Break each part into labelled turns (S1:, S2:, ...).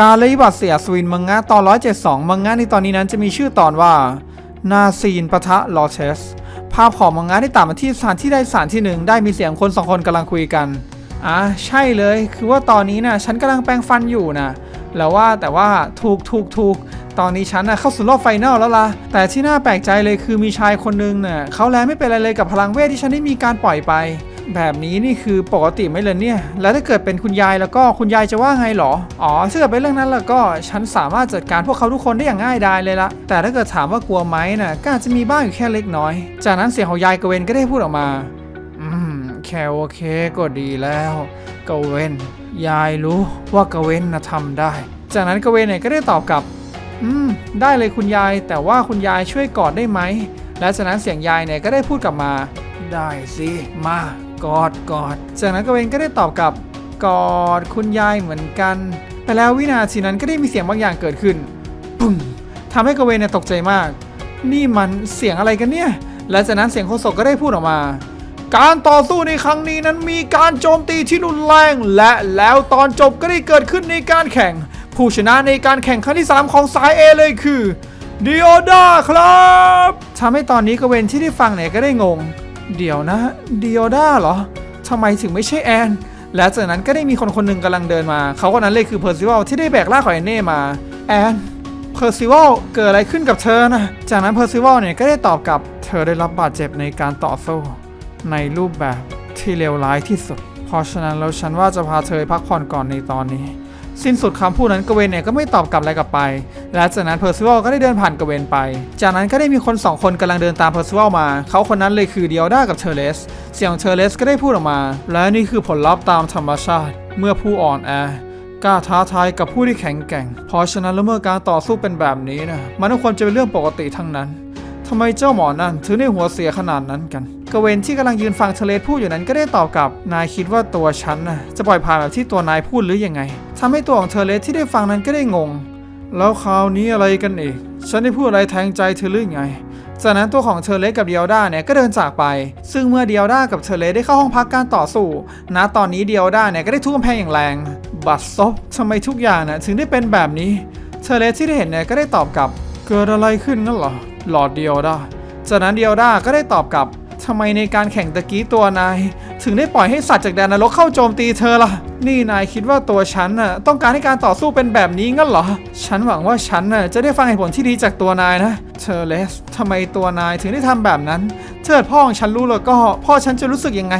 S1: การเลยบัตเสียสวินมังงะตอน 172 มังงะในตอนนี้นั้นจะมีชื่อตอนว่า นาซีนปะทะลอเชส ภาพของมังงะได้ตัดมาที่สถานที่ใดสถานที่หนึ่งได้มีเสียงคนสองคนกำลังคุยกันอะใช่เลยคือว่าตอนนี้นะ่ะฉันกำลังแปรงฟันอยู่นะแล้วว่าแต่ว่าถูกถูกถูกตอนนี้ฉันน่ะเข้าสู่รอบไฟนอลแล้วล่ะแต่ที่น่าแปลกใจเลยคือมีชายคนนึงน่ะเขาแลไม่เป็นอะไรเลยกับพลังเวทที่ฉันได้มีการปล่อยไป แบบนี้นี่คือปกติไหมเลยเนี่ย แล้วถ้าเกิดเป็นคุณยายแล้วก็คุณยายจะว่าไงหรอ อ๋อถ้าเกิดเป็นเรื่องนั้นแล้วก็ฉันสามารถจัดการพวกเขาทุกคนได้อย่างง่ายดายเลยละ แต่ถ้าเกิดถามว่ากลัวไหมน่ะก็อาจจะมีบ้างอยู่แค่เล็กน้อย จากนั้นเสียงของยายกเวนก็ได้พูดออกมา อืม แค่โอเคก็ดีแล้วกเวนยายรู้ว่ากเวนนะทำได้ จากนั้นกเวนเนี่ยก็ได้ตอบกลับ อืม ได้เลยคุณยาย แต่ว่าคุณยายช่วยกอดได้ไหม และจากนั้นเสียงยายเนี่ยก็ได้พูดกลับมา ได้สิ มา กอดกอดจากนั้นกเวนก็ได้ตอบกลับกอดคุณยายเหมือนกัน แต่แล้ววินาทีนั้นก็ได้มีเสียงบางอย่างเกิดขึ้นปึ้งทำให้กเวนเนี่ยตกใจมาก นี่มันเสียงอะไรกันเนี่ย และจากนั้นเสียงโคศกก็ได้พูดออกมา การต่อสู้ในครั้งนี้นั้นมีการโจมตีที่รุนแรง และแล้วตอนจบก็ได้เกิดขึ้นในการแข่ง ผู้ชนะในการแข่งครั้งที่ 3 ของสาย A เลยคือดิโอดาครับทำให้ตอนนี้กเวนที่ได้ฟังเนี่ยก็ได้งง เดี๋ยวนะดิโอดาเหรอทำไมถึงไม่ใช่แอน และจากนั้นก็ได้มีคนคนหนึ่งกำลังเดินมา เขาคนนั้นเลยคือเพอร์ซิวัลที่ได้แบกล่าของแอนเน่มา แอนเพอร์ซิวัลเกิดอะไรขึ้นกับเธอนะจากนั้นเพอร์ซิวัลเนี่ยก็ได้ตอบกลับเธอได้รับบาดเจ็บในการต่อสู้ในรูปแบบที่เลวร้ายที่สุด เพราะฉะนั้นแล้วฉันว่าจะพาเธอพักผ่อนก่อนในตอนนี้ สิ้นสุดคำพูดนั้นกเวนเนี่ยก็ไม่ตอบกลับอะไรกลับไป และจากนั้นเพอร์ซิวัลก็ได้เดินผ่านกเวนไป จากนั้นก็ได้มีคนสองคนกำลังเดินตามเพอร์ซิวัลมา เขาคนนั้นเลยคือเดียด้ากับเทเลส เสียงเทเลสก็ได้พูดออกมา และนี่คือผลลัพธ์ตามธรรมชาติ เมื่อผู้อ่อนแอกล้าท้าทายกับผู้ที่แข็งแกร่ง เพราะฉะนั้นแล้วเมื่อการต่อสู้เป็นแบบนี้นะ มันก็ควรจะเป็นเรื่องปกติทั้งนั้นทำไมเจ้าหมอนั่นถึงได้หัวเสียขนาดนั้นกันกเวนที่กำลังยืนฟังเทเลสพูดอยู่นั้นก็ได้ตอบกลับ นายคิดว่าตัวฉันน่ะจะปล่อยผ่านแบบที่ตัวนายพูดหรือยังไงทำให้ตัวของเทเลสที่ได้ฟังนั้นก็ได้งง แล้วคราวนี้อะไรกันอีก ฉันได้พูดอะไรแทงใจเธอหรือไง จากนั้นตัวของเทเลสกับเดียด้าเนี่ยก็เดินจากไป ซึ่งเมื่อเดียด้ากับเทเลสได้เข้าห้องพักการต่อสู้ ณ ตอนนี้เดียด้าเนี่ยก็ได้ทุบกำแพงอย่างแรง บัดซบทำไมทุกอย่างน่ะถึงได้เป็นแบบนี้เทเลสที่ได้เห็นเนี่ยก็ได้ตอบกลับ เกิดอะไรขึ้นงั้นเหรอ หลอดเดียด้าจากนั้นเดียด้าก็ได้ตอบกลับ ทำไมในการแข่งตะกี้ตัวนาย ถึงได้ปล่อยให้สัตว์จากแดนนรกเข้าโจมตีเธอล่ะ นี่นายคิดว่าตัวฉันน่ะต้องการให้การต่อสู้เป็นแบบนี้งั้นเหรอ ฉันหวังว่าฉันน่ะจะได้ฟังเหตุผลที่ดีจากตัวนายนะ เธอเลสทำไมตัวนายถึงได้ทำแบบนั้นเถิดพ่อของฉันรู้แล้วก็พ่อฉันจะรู้สึกยังไง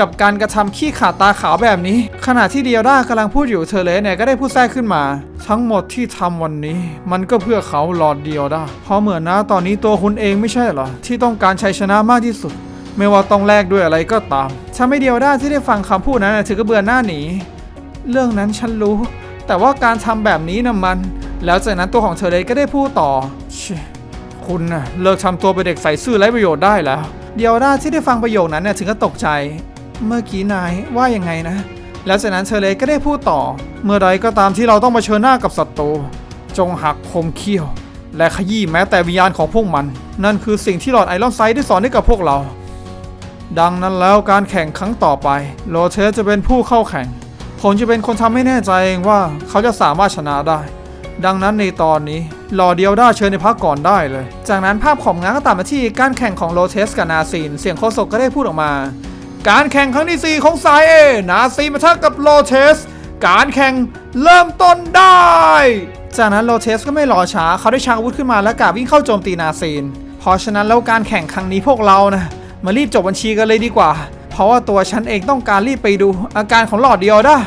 S1: กับการกระทำขี้ขาดตาขาวแบบนี้ ขณะที่เดียด้ากำลังพูดอยู่เธอเลสเนี่ยก็ได้พูดแทรกขึ้นมา ทั้งหมดที่ทำวันนี้ มันก็เพื่อเขาหลอดเดียวด้าเพราะเหมือนนะตอนนี้ตัวคุณเองไม่ใช่เหรอ ที่ต้องการชัยชนะมากที่สุด ไม่ว่าต้องแลกด้วยอะไรก็ตามฉันไม่เดียวด้าที่ได้ฟังคำพูดนั้นถือก็เบื่อหน้าหนีเรื่องนั้นฉันรู้ แต่ว่าการทำแบบนี้นะมัน แล้วจากนั้นตัวของเธอเลยก็ได้พูดต่อชคุณน่ะเลิกทำตัวเป็นเด็กใส่ซื่อไร้ประโยชน์ได้แล้ว เดียวด้าที่ได้ฟังประโยคนั้นเนี่ยถึงก็ตกใจ เมื่อกี้นายว่ายังไงนะ แล้วจากนั้นเธอเลยก็ได้พูดต่อ เมื่อใดก็ตามที่เราต้องมาเชิญหน้ากับศัตรูจงหักคมเขี้ยว และขยี้แม้แต่วิญญาณของพวกมัน นั่นคือสิ่งที่หลอดไอรอนไซด์ได้สอนให้กับพวกเรา ดังนั้นแล้วการแข่งครั้งต่อไปโรเทสจะเป็นผู้เข้าแข่ง ผมจะเป็นคนทำให้แน่ใจเองว่าเขาจะสามารถชนะได้ ดังนั้นในตอนนี้รอเดียวด้าเชิญในพักก่อนได้เลย จากนั้นภาพของงานก็ตัดมาที่การแข่งของโรเทสกับนาซีนเสียงโคศกก็ได้พูดออกมา การแข่งครั้งที่ 4 ของสายเอนาซีมาทักกับโลเชส การแข่งเริ่มต้นได้ จากนั้นโลเชสก็ไม่รอช้าเขาได้ชักอาวุธขึ้นมาและกาบวิ่งเข้าโจมตีนาซีน เพราะฉะนั้นแล้วการแข่งครั้งนี้พวกเรานะมารีบจบบัญชีกันเลยดีกว่า เพราะว่าตัวฉันเองต้องการรีบไปดูอาการของหลอดเดียวด้า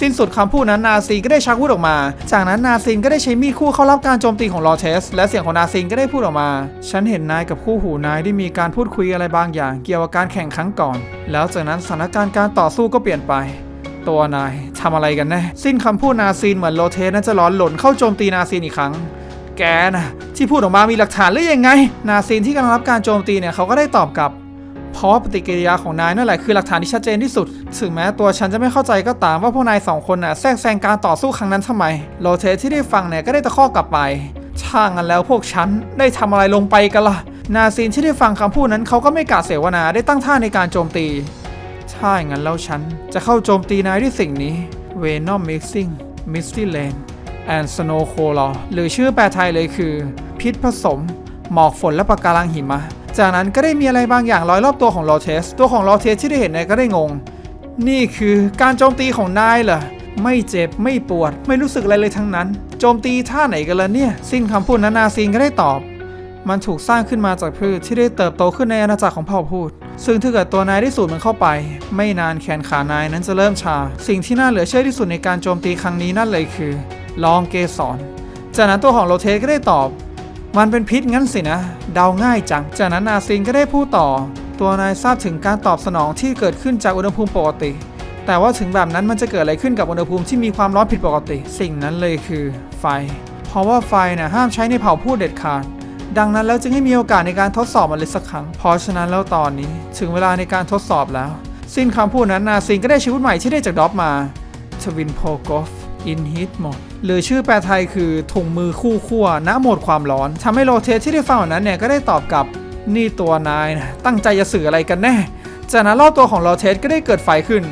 S1: สิ้นสุดคำพูดนั้นนาซีนก็ได้ชักอาวุธออกมา จากนั้นนาซีนก็ได้ใช้มีดคู่เข้ารับการโจมตีของลอเทส และเสียงของนาซีนก็ได้พูดออกมา ฉันเห็นนายกับคู่หูนายได้มีการพูดคุยอะไรบางอย่าง เกี่ยวกับการแข่งครั้งก่อน แล้วจากนั้นสถานการณ์การต่อสู้ก็เปลี่ยนไปตัวนายทำอะไรกันแน่สิ้นคำพูดนาซีนเหมือนโลเทสนั้นจะร้อนหล่นเข้าโจมตีนาซีนอีกครั้ง แกนะที่พูดออกมามีหลักฐานหรือยังไง นาซีนที่กำลังรับการโจมตีเนี่ยเขาก็ได้ตอบกลับ เพราะว่าปฏิกิริยาของนายนั่นแหละคือหลักฐานที่ชัดเจนที่สุด ถึงแม้ตัวฉันจะไม่เข้าใจก็ตามว่าพวกนายสองคนน่ะแทรกแซงการต่อสู้ครั้งนั้นทำไม โลเทสที่ได้ฟังเนี่ยก็ได้ตะคอกกลับไปช่างกันแล้วพวกฉันได้ทำอะไรลงไปกันล่ะ นาซีนที่ได้ฟังคำพูดนั้นเขาก็ไม่กล่าเสวนาได้ตั้งท่าในการโจมตีถ้าอย่างนั้นแล้วฉันจะเข้าโจมตีนายด้วยสิ่งนี้ Venom Mixing Misty Lane and snow cola หรือชื่อแปลไทยเลยคือ พิษผสม หมอกฝนและปะการังหิมะ จากนั้นก็ได้มีอะไรบางอย่างลอยรอบตัวของโลเทส ตัวของโลเทสที่ได้เห็นเนี่ยก็ได้งง นี่คือการโจมตีของนายเหรอ ไม่เจ็บไม่ปวด ไม่รู้สึกอะไรเลยทั้งนั้น โจมตีท่าไหนกันล่ะเนี่ย สิ้นคำพูดนั้นนาซีนก็ได้ตอบ มันถูกสร้างขึ้นมาจากพืชที่ได้เติบโตขึ้นในอาณาจักรของเผ่าพูด ซึ่งถ้าเกิดตัวนายได้สูดมันเข้าไป ไม่นานแขนขานายนั้นจะเริ่มชา สิ่งที่น่าเหลือเชื่อที่สุดในการโจมตีครั้งนี้นั่นเลยคือลองเกสรจากนั้นตัวของโรเทสก็ได้ตอบ มันเป็นพิษงั้นสินะ เดาง่ายจัง จากนั้นนาซินก็ได้พูดต่อ ตัวนายทราบถึงการตอบสนองที่เกิดขึ้นจากอุณหภูมิปกติ แต่ว่าถึงแบบนั้นมันจะเกิดอะไรขึ้นกับอุณหภูมิที่มีความร้อนผิดปกติ สิ่งนั้นเลยคือไฟ เพราะว่าไฟนี่ยห้ามใช้ในเผ่าพูดเด็ดขาด ดังนั้นแล้วจึงให้มีโอกาสในการทดสอบมันเลยสักครั้ง เพราะฉะนั้นแล้วตอนนี้ ถึงเวลาในการทดสอบแล้ว สิ้นคำพูดนั้นนาซินก็ได้ชีวิตใหม่ที่ได้จากด็อปมาทวินโพกอฟอินฮิตหมด หรือชื่อแปลไทยคือถุงมือคู่ขั้วณโหมดความร้อนทำให้โรเทสที่ได้ฟังแบบนั้นเนี่ยก็ได้ตอบกลับนี่ตัวนายนะตั้งใจจะสื่ออะไรกันแน่ จากนั้นรอบตัวของโรเทสก็ได้เกิดไฟขึ้น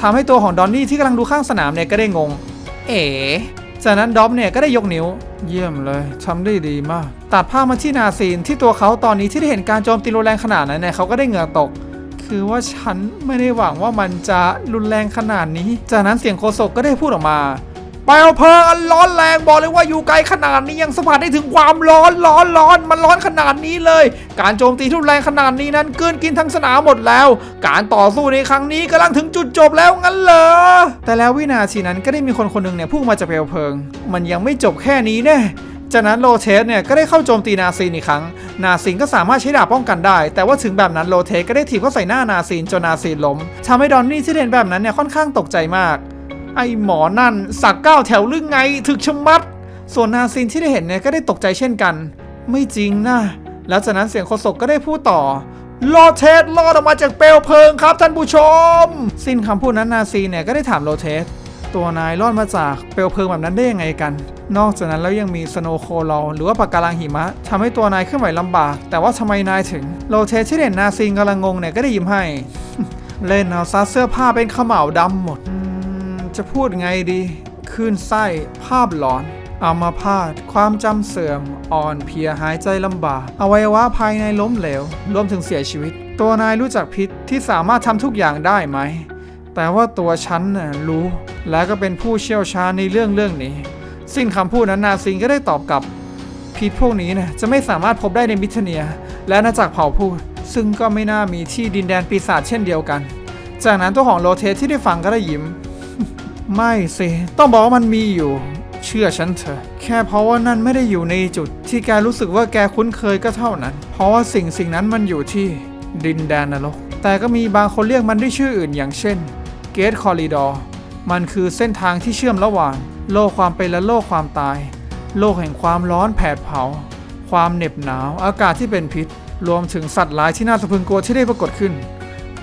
S1: ทำให้ตัวของดอนนี่ที่กำลังดูข้างสนามเนี่ยก็ได้งง เอ๋จากนั้นดอมเนี่ยก็ได้ยกนิ้ว เยี่ยมเลยทำได้ดีมาก ตัดภาพมาที่นาซีนที่ตัวเขาตอนนี้ที่ได้เห็นการโจมตีรุนแรงขนาดนั้นเนี่ยเขาก็ได้เหงื่อตก คือว่าฉันไม่ได้หวังว่ามันจะรุนแรงขนาดนี้ จากนั้นเสียงโคศกก็ได้พูดออกมาเปลวเพลิงอันร้อนแรงบอกเลยว่าอยู่ไกลขนาดนี้ยังสัมผัสได้ถึงความร้อนร้อนร้อนมันร้อนขนาดนี้เลย การโจมตีทุนแรงขนาดนี้นั้นเกินกินทั้งสนามหมดแล้ว การต่อสู้ในครั้งนี้กำลังถึงจุดจบแล้วงั้นเหรอแต่แล้ววินาทีนั้นก็ได้มีคนคนหนึ่งเนี่ยพุ่งมาจากเปลวเพลิง มันยังไม่จบแค่นี้แน่ จากนั้นโลเทสเนี่ยก็ได้เข้าโจมตีนาซีนอีกครั้ง นาซีนก็สามารถใช้ดาบป้องกันได้ แต่ว่าถึงแบบนั้นโลเทสก็ได้ถีบเข้าใส่หน้านาซีนจนนาซีนล้มทำให้ดอนนี่ที่เห็นแบบนั้นเนี่ยค่อนข้างตกใจมาก ไอหมอนั่นสักเก้าแถวลึงไงถึกชมัด ส่วนนาซีนที่ได้เห็นเนี่ยก็ได้ตกใจเช่นกัน ไม่จริงนะแล้วจากนั้นเสียงโคศกก็ได้พูดต่อโลเทสรอดออกมาจากเปลวเพลิงครับท่านผู้ชม สิ้นคำพูดนั้นนาซีนเนี่ยก็ได้ถามโลเทส ตัวนายรอดมาจากเปลวเพลิงแบบนั้นได้ยังไงกัน นอกจากนั้นแล้วยังมีสโนโคลหรือว่าปะการังหิมะทำให้ตัวนายเคลื่อนไหวลำบาก แต่ว่าทำไมนายถึงโลเทสที่เห็นนาซีนกำลังงงเนี่ยก็ได้ยิ้มให้ เล่นเอาซะเสื้อผ้าเป็นขม่าวดำหมด จะพูดไงดีคลื่นไส้ภาพหลอนอามาพาตความจำเสื่อม อ่อนเพลียหายใจลำบากอวัยวะภายในล้มเหลว รวมถึงเสียชีวิต ตัวนายรู้จักพิษที่สามารถทำทุกอย่างได้ไหม แต่ว่าตัวฉันน่ะรู้ และก็เป็นผู้เชี่ยวชาญในเรื่องเรื่องนี้ สิ้นคำพูดนั้นนาซิงก็ได้ตอบกลับพิษพวกนี้นะจะไม่สามารถพบได้ในมิเทเนีย และอาณากเผ่าพูด ซึ่งก็ไม่น่ามีที่ดินแดนปีศาจเช่นเดียวกัน จากนั้นตัวของโรเทสที่ได้ฟังก็ได้ยิ้ม ไม่สิต้องบอกว่ามันมีอยู่ เชื่อฉันเถอะ แค่เพราะว่านั่นไม่ได้อยู่ในจุด ที่แกรู้สึกว่าแกคุ้นเคยก็เท่านั้น เพราะว่าสิ่งสิ่งนั้นมันอยู่ที่ดินแดนนรกแต่ก็มีบางคนเรียกมันด้วยชื่ออื่นอย่างเช่น เกตคอริดอร์ มันคือเส้นทางที่เชื่อมระหว่าง โลกความเป็นและโลกความตาย โลกแห่งความร้อนแผดเผา ความเหน็บหนาว อากาศที่เป็นพิษ รวมถึงสัตว์ร้ายที่น่าสะพรึงกลัวที่ได้ปรากฏขึ้น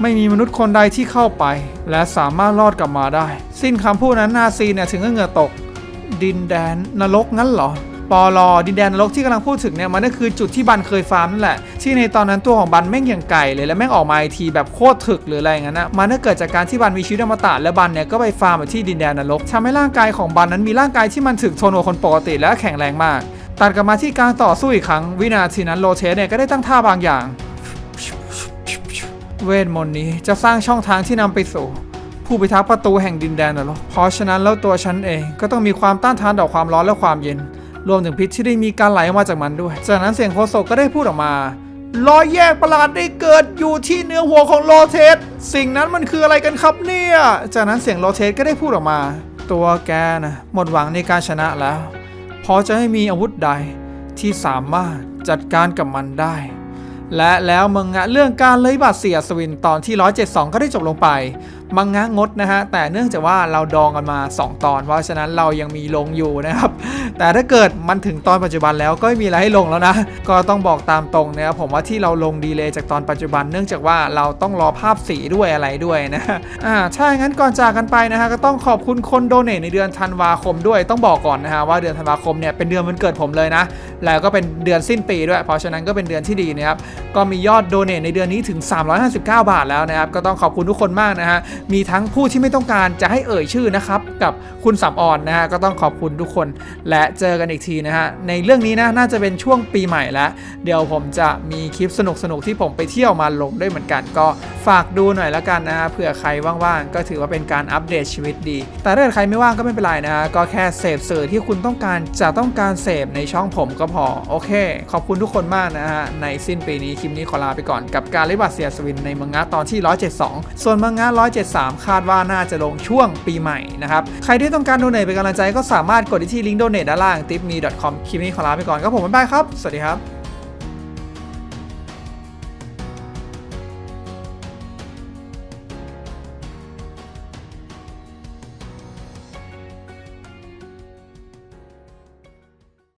S1: ไม่มีมนุษย์คนใดที่เข้าไป และสามารถรอดกลับมาได้ สิ้นคำพูดนั้นนาซีเนี่ยถึงก็เหงื่อตก ดินแดนนรกงั้นเหรอ ปอลอดินแดนนรกที่กำลังพูดถึงเนี่ยมันก็คือจุดที่บันเคยฟาร์มนั่นแหละ ที่ในตอนนั้นตัวของบันแม่งอย่างไก่เลยแล้วแม่งออกมาไอทีแบบโคตรถึกหรืออะไรอย่างนั้นนะมันก็เกิดจากการที่บันมีชีวิตอมตะและบันเนี่ยก็ไปฟาร์มที่ดินแดนนรกทำให้ร่างกายของบันนั้นมีร่างกายที่มันถึกทนกว่าคนปกติและแข็งแรงมากตัดกลับมาที่การต่อสู้อีกครั้งวินาทีนั้นโลเทสเนี่ยก็ได้ตั้งท่าบางอย่าง เวทมนต์นี้จะสร้างช่องทางที่นำไปสู่ผู้พิทักษ์ประตูแห่งดินแดนนรกเพราะฉะนั้นแล้วตัวฉันเองก็ต้องมีความต้านทานต่อความร้อนและความเย็น รวมถึงพิษที่ได้มีการไหลออกมาจากมันด้วย จากนั้นเสียงโคโซก็ได้พูดออกมารอยแยกประหลาดได้เกิดอยู่ที่เนื้อหัวของโลเทส สิ่งนั้นมันคืออะไรกันครับเนี่ย จากนั้นเสียงโลเทสก็ได้พูดออกมา ตัวแกนะหมดหวังในการชนะแล้ว เพราะจะไม่มีอาวุธใดที่สามารถจัดการกับมันได้ และแล้วมังงะเรื่องการเลยบาดเสียสวินตอนที่ 172 ก็ได้จบลงไป มังงะงดนะฮะแต่เนื่องจากว่าเราดองกันมา 2 ตอน เพราะฉะนั้นเรายังมีลงอยู่นะครับ แต่ถ้าเกิดมันถึงตอนปัจจุบันแล้วก็ไม่มีอะไรให้ลงแล้วนะ ก็ต้องบอกตามตรงนะครับผมว่าที่เราลงดีเลยจากตอนปัจจุบัน เนื่องจากว่าเราต้องรอภาพสีด้วยอะไรด้วยนะอ่าถ้าอย่งั้นก่อนจากกันไปนะฮะก็ต้องขอบคุณคนโดเนทในเดือนธันวาคมด้วยต้องบอกก่อนนะฮะว่าเดือนธันวาคมเนี่ยเป็นเดือนวันเกิดผมเลยนะ แล้วก็เป็นเดือนสิ้นปีด้วย เพราะฉะนั้นก็เป็นเดือนที่ดีนะครับ ก็มียอดโดเนทในเดือนนี้ถึง 359 บาทแล้วนะครับ ก็ต้องขอบคุณทุกคนมากนะฮะ มีทั้งผู้ที่ไม่ต้องการจะให้เอ่ยชื่อนะครับ กับคุณสามออนนะฮะ ก็ต้องขอบคุณทุกคน และเจอกันอีกทีนะฮะ ในเรื่องนี้นะ น่าจะเป็นช่วงปีใหม่แล้ว เดี๋ยวผมจะมีคลิปสนุกๆที่ผมไปเที่ยวมาลงด้วยเหมือนกัน ก็ฝากดูหน่อยแล้วกันนะฮะ เผื่อใครว่างๆ ก็ถือว่าเป็นการอัปเดตชีวิตดี แต่ถ้าใครไม่ว่างก็ไม่เป็นไรนะฮะ ก็แค่เสพสื่อที่คุณต้องการจะต้องการเสพในช่องผมก็พอ โอเค ขอบคุณทุกคนมากนะฮะ ในสิ้นปีนี้คลิปนี้ขอลาไปก่อนกับการลิบัตเซียสวินในมังงะตอนที่ 172 ส่วนมังงะ 173 คาดว่าน่าจะลงช่วงปีใหม่นะครับ ใครที่ต้องการโดเนทเป็นกำลังใจก็สามารถกดที่ลิงก์โดเนทด้านล่าง tipme.com คลิปนี้ขอลาไปก่อนครับผมบ๊ายบายครับ สวัสดีครับ